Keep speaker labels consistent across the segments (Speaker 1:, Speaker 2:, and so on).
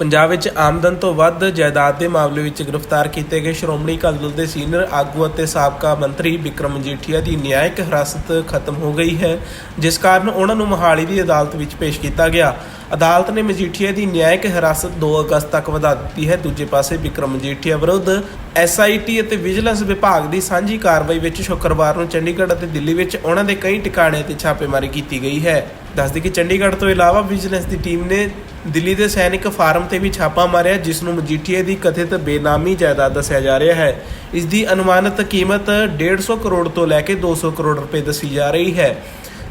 Speaker 1: ਪੰਜਾਬ ਵਿੱਚ ਆਮਦਨ ਤੋਂ ਵੱਧ ਜਾਇਦਾਦ ਦੇ ਮਾਮਲੇ ਵਿੱਚ ਗ੍ਰਿਫਤਾਰ ਕੀਤੇ ਗਏ ਸ਼੍ਰੋਮਣੀ ਅਕਾਲੀ ਦਲ ਦੇ ਸੀਨੀਅਰ ਆਗੂ ਅਤੇ ਸਾਬਕਾ ਮੰਤਰੀ ਵਿਕਰਮ ਮਜੀਠੀਆ ਦੀ ਨਿਆਇਕ ਹਿਰਾਸਤ ਖਤਮ ਹੋ ਗਈ ਹੈ, ਜਿਸ ਕਾਰਨ ਉਹਨਾਂ ਨੂੰ ਮੋਹਾਲੀ ਦੀ ਅਦਾਲਤ ਵਿੱਚ ਪੇਸ਼ ਕੀਤਾ ਗਿਆ। ਅਦਾਲਤ ਨੇ ਮਜੀਠੀਆ ਦੀ ਨਿਆਇਕ ਹਿਰਾਸਤ 2 ਅਗਸਤ ਤੱਕ ਵਧਾ ਦਿੱਤੀ ਹੈ। ਦੂਜੇ ਪਾਸੇ ਵਿਕਰਮ ਮਜੀਠੀਆ ਵਿਰੁੱਧ ਐਸਆਈਟੀ ਅਤੇ ਵਿਜੀਲੈਂਸ ਵਿਭਾਗ ਦੀ ਸਾਂਝੀ ਕਾਰਵਾਈ ਵਿੱਚ ਸ਼ੁੱਕਰਵਾਰ ਨੂੰ ਚੰਡੀਗੜ੍ਹ ਅਤੇ ਦਿੱਲੀ ਵਿੱਚ ਉਹਨਾਂ ਦੇ ਕਈ ਟਿਕਾਣਿਆਂ ਤੇ ਛਾਪੇਮਾਰੀ ਕੀਤੀ ਗਈ ਹੈ। ਦੱਸਦੀ ਕਿ ਚੰਡੀਗੜ੍ਹ ਤੋਂ ਇਲਾਵਾ ਵਿਜੀਲੈਂਸ ਦੀ ਟੀਮ ਨੇ ਦਿੱਲੀ ਦੇ ਸੈਨਿਕ ਫਾਰਮ ਤੇ ਵੀ ਛਾਪਾ ਮਾਰਿਆ, ਜਿਸ ਨੂੰ ਮਜੀਠੀਆ ਦੀ ਕਥਿਤ ਬੇਨਾਮੀ ਜਾਇਦਾਦ ਦੱਸਿਆ ਜਾ ਰਿਹਾ ਹੈ। ਇਸ ਦੀ ਅਨੁਮਾਨਿਤ ਕੀਮਤ 150 ਕਰੋੜ ਤੋਂ ਲੈ ਕੇ 200 ਕਰੋੜ ਰੁਪਏ ਦੱਸੀ ਜਾ ਰਹੀ ਹੈ।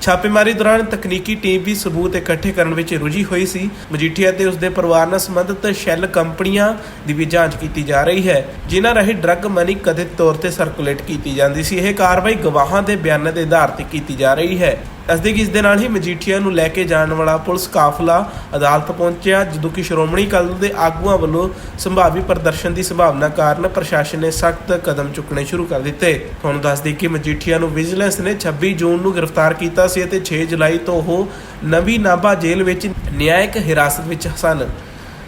Speaker 1: ਛਾਪੇਮਾਰੀ ਦੌਰਾਨ ਤਕਨੀਕੀ ਟੀਮ ਵੀ ਸਬੂਤ ਇਕੱਠੇ ਕਰਨ ਵਿੱਚ ਰੁਝੀ ਹੋਈ ਸੀ। ਮਜੀਠੀਆ ਤੇ ਉਸਦੇ ਪਰਿਵਾਰ ਨਾਲ ਸੰਬੰਧਿਤ ਸ਼ੈੱਲ ਕੰਪਨੀਆਂ ਦੀ ਵੀ ਜਾਂਚ ਕੀਤੀ ਜਾ ਰਹੀ ਹੈ, ਜਿਨ੍ਹਾਂ ਰਾਹੀਂ ਡਰੱਗ ਮਨੀ ਕਥਿਤ ਤੌਰ ਤੇ ਸਰਕੂਲੇਟ ਕੀਤੀ ਜਾਂਦੀ ਸੀ। ਇਹ ਕਾਰਵਾਈ ਗਵਾਹਾਂ ਦੇ ਬਿਆਨਾਂ ਦੇ ਆਧਾਰ ਤੇ ਕੀਤੀ ਜਾ ਰਹੀ ਹੈ। ਦੱਸਦੇ ਕਿ ਇਸ ਦੇ ਨਾਲ ਹੀ ਮਜੀਠੀਆ ਨੂੰ ਲੈ ਕੇ ਜਾਣ ਵਾਲਾ ਪੁਲਿਸ ਕਾਫਲਾ ਅਦਾਲਤ ਪਹੁੰਚਿਆ, ਜਦੋਂ ਕਿ ਸ਼੍ਰੋਮਣੀ ਅਕਾਲੀ ਦਲ ਦੇ ਆਗੂਆਂ ਵੱਲੋਂ ਸੰਭਾਵੀ ਪ੍ਰਦਰਸ਼ਨ ਦੀ ਸੰਭਾਵਨਾ ਕਾਰਨ ਪ੍ਰਸ਼ਾਸਨ ਨੇ ਸਖਤ ਕਦਮ ਚੁੱਕਣੇ ਸ਼ੁਰੂ ਕਰ ਦਿੱਤੇ। ਤੁਹਾਨੂੰ ਦੱਸ ਕਿ ਮਜੀਠੀਆ ਨੂੰ ਵਿਜੀਲੈਂਸ ਨੇ 26 ਜੂਨ ਨੂੰ ਗ੍ਰਿਫਤਾਰ ਕੀਤਾ ਸੀ ਅਤੇ 6 ਜੁਲਾਈ ਤੋਂ ਉਹ ਨਵੀਂ ਨਾਭਾ ਜੇਲ੍ਹ ਵਿੱਚ ਨਿਆਇਕ ਹਿਰਾਸਤ ਵਿੱਚ ਸਨ।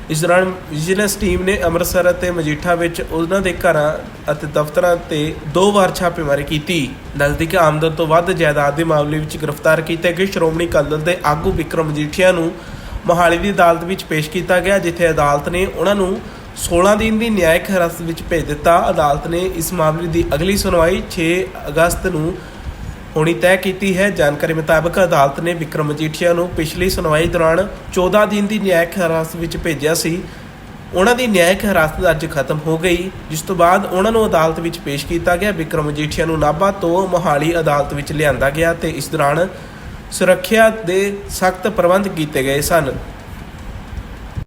Speaker 1: ਇਸ ਦੌਰਾਨ ਵਿਜੀਲੈਂਸ ਟੀਮ ਨੇ ਅੰਮ੍ਰਿਤਸਰ ਅਤੇ ਮਜੀਠਾ ਵਿੱਚ ਉਹਨਾਂ ਦੇ ਘਰਾਂ ਅਤੇ ਦਫ਼ਤਰਾਂ ਤੇ ਦੋ ਵਾਰ ਛਾਪੇਮਾਰੀ ਕੀਤੀ। ਨਜ਼ਦੀਕ ਆਮਦਨ ਤੋਂ ਵੱਧ ਜਾਇਦਾਦ ਦੇ ਮਾਮਲੇ ਵਿੱਚ ਗ੍ਰਿਫਤਾਰ ਕੀਤੇ ਗਏ ਸ਼੍ਰੋਮਣੀ ਅਕਾਲੀ ਦਲ ਦੇ ਆਗੂ ਵਿਕਰਮ ਮਜੀਠੀਆ ਨੂੰ ਮੋਹਾਲੀ ਦੀ ਅਦਾਲਤ ਵਿੱਚ ਪੇਸ਼ ਕੀਤਾ ਗਿਆ, ਜਿੱਥੇ ਅਦਾਲਤ ਨੇ ਉਹਨਾਂ ਨੂੰ 16 ਦਿਨ ਦੀ ਨਿਆਇਕ ਹਿਰਾਸਤ ਵਿੱਚ ਭੇਜ ਦਿੱਤਾ। ਅਦਾਲਤ ਨੇ ਇਸ ਮਾਮਲੇ ਦੀ ਅਗਲੀ ਸੁਣਵਾਈ 6 ਅਗਸਤ ਨੂੰ ਹੋਣੀ ਤੈਅ ਕੀਤੀ ਹੈ। ਜਾਣਕਾਰੀ ਮੁਤਾਬਕ ਅਦਾਲਤ ਨੇ ਵਿਕਰਮ ਮਜੀਠੀਆ ਨੂੰ ਪਿਛਲੀ ਸੁਣਵਾਈ ਦੌਰਾਨ 14 ਦਿਨ ਦੀ ਨਿਆਇਕ ਹਿਰਾਸਤ ਵਿੱਚ ਭੇਜਿਆ ਸੀ। ਉਹਨਾਂ ਦੀ ਨਿਆਇਕ ਹਿਰਾਸਤ ਅੱਜ ਖਤਮ ਹੋ ਗਈ। ਜਿਸ ਤੋਂ ਬਾਅਦ ਉਹਨਾਂ ਨੂੰ ਅਦਾਲਤ ਵਿੱਚ ਪੇਸ਼ ਕੀਤਾ ਗਿਆ। ਵਿਕਰਮ ਮਜੀਠੀਆ ਨੂੰ ਨਾਭਾ ਤੋਂ ਮੋਹਾਲੀ ਅਦਾਲਤ ਵਿੱਚ ਲਿਆਂਦਾ ਗਿਆ ਤੇ ਇਸ ਦੌਰਾਨ ਸੁਰੱਖਿਆ ਦੇ ਸਖਤ ਪ੍ਰਬੰਧ ਕੀਤੇ ਗਏ ਸਨ।